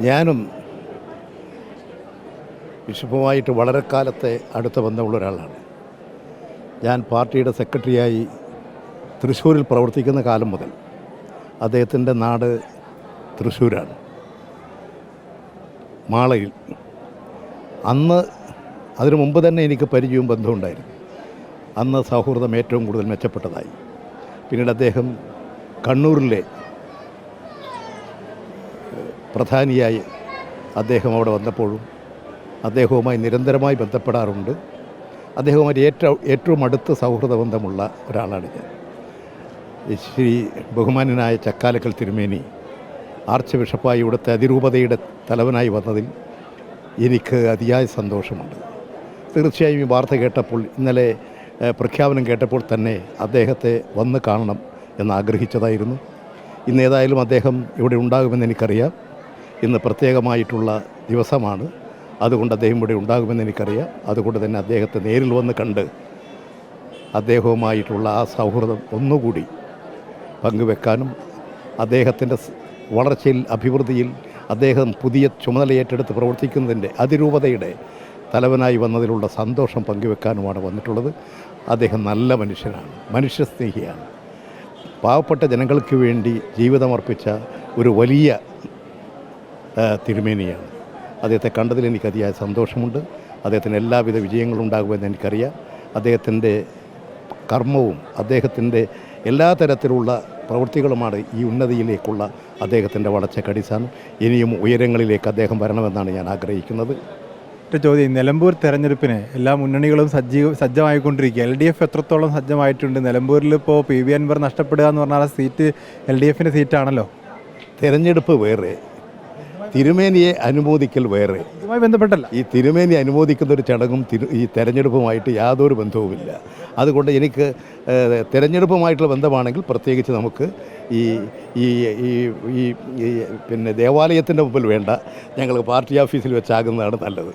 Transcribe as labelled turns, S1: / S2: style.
S1: ഞാനും ബിഷപ്പുമായിട്ട് വളരെ കാലത്തെ അടുത്ത ബന്ധമുള്ള ഒരാളാണ്. ഞാൻ പാർട്ടിയുടെ സെക്രട്ടറിയായി തൃശ്ശൂരിൽ പ്രവർത്തിക്കുന്ന കാലം മുതൽ അദ്ദേഹത്തിന്റെ നാട് തൃശ്ശൂരാണ്. മാളയിൽ അന്ന് അതിനു മുമ്പ് തന്നെ എനിക്ക് പരിചയവും ബന്ധമുണ്ടായിരുന്നു അന്ന് സൗഹൃദം ഏറ്റവും കൂടുതൽ മെച്ചപ്പെട്ടതായി. പിന്നീട് അദ്ദേഹം കണ്ണൂരിലെ പ്രധാനിയായി അദ്ദേഹം അവിടെ വന്നപ്പോഴും അദ്ദേഹവുമായി നിരന്തരമായി ബന്ധപ്പെടാറുണ്ട്. അദ്ദേഹവുമായി ഏറ്റവും ഏറ്റവും അടുത്ത സൗഹൃദ ബന്ധമുള്ള ഒരാളാണ് ഞാൻ. ശ്രീ ബഹുമാനനായ ചക്കാലക്കൽ തിരുമേനി ആർച്ച് ബിഷപ്പായി ഇവിടുത്തെ അതിരൂപതയുടെ തലവനായി വന്നതിൽ എനിക്ക് അതിയായ സന്തോഷമുണ്ട്. തീർച്ചയായും ഈ വാർത്ത കേട്ടപ്പോൾ ഇന്നലെ പ്രഖ്യാപനം കേട്ടപ്പോൾ തന്നെ അദ്ദേഹത്തെ വന്ന് കാണണം എന്ന് ആഗ്രഹിച്ചതായിരുന്നു ഇന്ന് ഏതായാലും അദ്ദേഹം ഇവിടെ ഉണ്ടാകുമെന്ന് എനിക്കറിയാം. ഇന്ന് പ്രത്യേകമായിട്ടുള്ള ദിവസമാണ്. അതുകൊണ്ട് അദ്ദേഹം ഇവിടെ ഉണ്ടാകുമെന്ന് എനിക്കറിയാം. അതുകൊണ്ട് തന്നെ അദ്ദേഹത്തെ നേരിൽ വന്ന് കണ്ട് അദ്ദേഹവുമായിട്ടുള്ള ആ സൗഹൃദം ഒന്നുകൂടി പങ്കുവെക്കാനും അദ്ദേഹത്തിന്റെ വളർച്ചയിൽ അഭിവൃദ്ധിയിൽ അദ്ദേഹം പുതിയ ചുമതല ഏറ്റെടുത്ത് പ്രവർത്തിക്കുന്നതിന്റെ അതിരൂപതയുടെ തലവനായി വന്നതിലുള്ള സന്തോഷം പങ്കുവെക്കാനുമാണ് വന്നിട്ടുള്ളത്. അദ്ദേഹം നല്ല മനുഷ്യനാണ് മനുഷ്യസ്നേഹിയാണ്. പാവപ്പെട്ട ജനങ്ങൾക്ക് വേണ്ടി ജീവിതമർപ്പിച്ച ഒരു വലിയ തിരുമേനിയാണ്. അദ്ദേഹത്തെ കണ്ടതിൽ എനിക്ക് അതിയായ സന്തോഷമുണ്ട്. അദ്ദേഹത്തിന് എല്ലാവിധ വിജയങ്ങളും ഉണ്ടാകുമെന്ന് എനിക്കറിയാം. അദ്ദേഹത്തിന്റെ കർമ്മവും അദ്ദേഹത്തിന്റെ എല്ലാ തരത്തിലുള്ള പ്രവൃത്തികളുമാണ് ഈ ഉന്നതിയിലേക്കുള്ള അദ്ദേഹത്തിന്റെ വളർച്ചയ്ക്ക് അടിസ്ഥാനം. ഇനിയും ഉയരങ്ങളിലേക്ക് അദ്ദേഹം വരണമെന്നാണ് ഞാൻ ആഗ്രഹിക്കുന്നത്.
S2: ഒറ്റ ചോദ്യം. നിലമ്പൂർ തെരഞ്ഞെടുപ്പിന് എല്ലാ മുന്നണികളും സജ്ജീ സജ്ജമായിക്കൊണ്ടിരിക്കുക. എൽ ഡി എഫ് എത്രത്തോളം സജ്ജമായിട്ടുണ്ട്? നിലമ്പൂരിൽ ഇപ്പോൾ പി വി അൻവർ നഷ്ടപ്പെടുക എന്ന് പറഞ്ഞാൽ സീറ്റ് എൽ ഡി എഫിന്റെ സീറ്റാണല്ലോ.
S1: തെരഞ്ഞെടുപ്പ് വേറെ. തിരുമേനിയെ അനുമോദിക്കൽ വേറെ.
S2: ഇതുമായി ബന്ധപ്പെട്ടല്ല.
S1: ഈ തിരുമേനി അനുമോദിക്കുന്ന ഒരു ചടങ്ങും ഈ തെരഞ്ഞെടുപ്പുമായിട്ട് യാതൊരു ബന്ധവുമില്ല. അതുകൊണ്ട് എനിക്ക് തിരഞ്ഞെടുപ്പുമായിട്ടുള്ള ബന്ധമാണെങ്കിൽ പ്രത്യേകിച്ച് നമുക്ക് ഈ ഈ ഈ ഈ ഈ പിന്നെ ദേവാലയത്തിന്റെ മുമ്പിൽ വേണ്ട. ഞങ്ങൾ പാർട്ടി ഓഫീസിൽ വെച്ചാകുന്നതാണ് നല്ലത്.